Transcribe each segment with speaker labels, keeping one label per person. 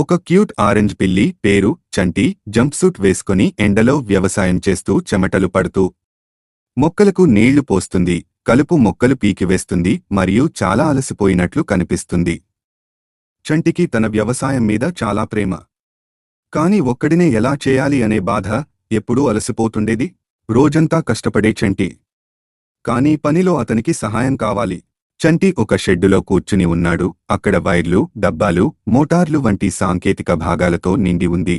Speaker 1: ఒక cute orange పిల్లి పేరు చంటి జంప్సూట్ వేసుకుని ఎండలో వ్యవసాయం చేస్తూ చెమటలు పడుతూ మొక్కలకు నీళ్ళు పోస్తుంది. కలుపు మొక్కలు పీకివేస్తుంది మరియు చాలా అలసిపోయినట్లు కనిపిస్తుంది. చంటికి తన వ్యవసాయం మీద చాలా ప్రేమ. కాని ఒక్కడినే ఎలా చేయాలి అనే బాధ ఎప్పుడూ అలసిపోతుండేది. రోజంతా కష్టపడే చంటి. కాని పనిలో అతనికి సహాయం కావాలి. చంటి ఒక షెడ్డులో కూర్చుని ఉన్నాడు. అక్కడ వైర్లు డబ్బాలు మోటార్లు వంటి సాంకేతిక భాగాలతో నిండి ఉంది.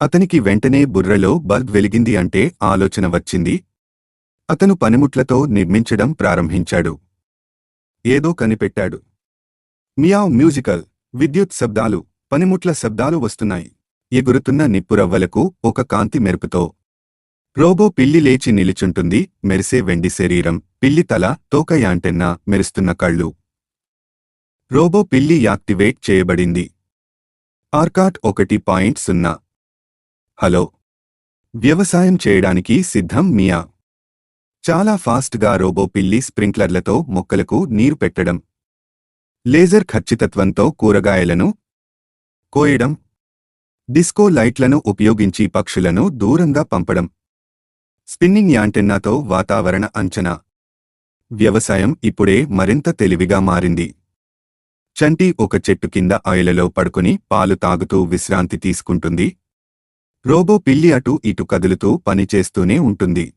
Speaker 1: అతనికి వెంటనే బుర్రలో బల్బ్ వెలిగింది అంటే ఆలోచన వచ్చింది. అతను పనిముట్లతో నిర్మించడం ప్రారంభించాడు. ఏదో కనిపెట్టాడు. మియావ్ మ్యూజికల్ విద్యుత్ శబ్దాలు పనిముట్ల శబ్దాలు వస్తున్నాయి. ఎగురుతున్న నిప్పురవ్వలకు ఒక కాంతి మెరుపుతో రోబో పిల్లి లేచి నిలుచుంటుంది మెరిసే వెండి శరీరం పిల్లి తల తోక యాంటెన్నా మెరుస్తున్న కళ్ళు. రోబో పిల్లి యాక్టివేట్ చేయబడింది. ఆర్కాట్ ఒకటి పాయింట్ సున్నా. హలో. వ్యవసాయం చేయడానికి సిద్ధం మియా. చాలా ఫాస్ట్గా రోబో పిల్లి స్ప్రింక్లర్లతో మొక్కలకు నీరు పెట్టడం. లేజర్ ఖచ్చితత్వంతో కూరగాయలను కోయడం. డిస్కో లైట్లను ఉపయోగించి పక్షులను దూరంగా పంపడం. స్పిన్నింగ్ యాంటెన్నాతో వాతావరణ అంచనా. వ్యవసాయం ఇప్పుడే మరింత తెలివిగా మారింది. చంటి ఒక చెట్టు కింద ఆయలలో పడుకుని పాలు తాగుతూ విశ్రాంతి తీసుకుంటుంది. రోబో పిల్లి అటు ఇటు కదులుతూ పనిచేస్తూనే ఉంటుంది.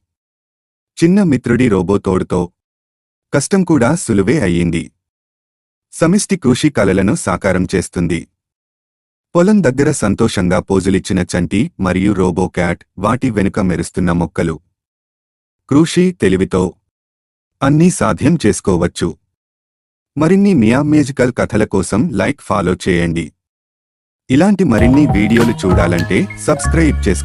Speaker 1: చిన్న మిత్రుడి రోబో తోడుతో. కష్టం కూడా సులువే అయ్యింది. సమిష్టి కృషి కలలను సాకారం చేస్తుంది. పొలం దగ్గర సంతోషంగా పోజులిచ్చిన చంటి మరియు రోబో క్యాట్ వాటి వెనుక మెరుస్తున్న మొక్కలు. కృషి తెలివితో అన్నీ సాధ్యం చేసుకోవచ్చు. మరిన్ని మియా మ్యూజికల్ కథల కోసం లైక్ ఫాలో చేయండి. ఇలాంటి మరిన్ని వీడియోలు చూడాలంటే సబ్స్క్రైబ్ చేసుకో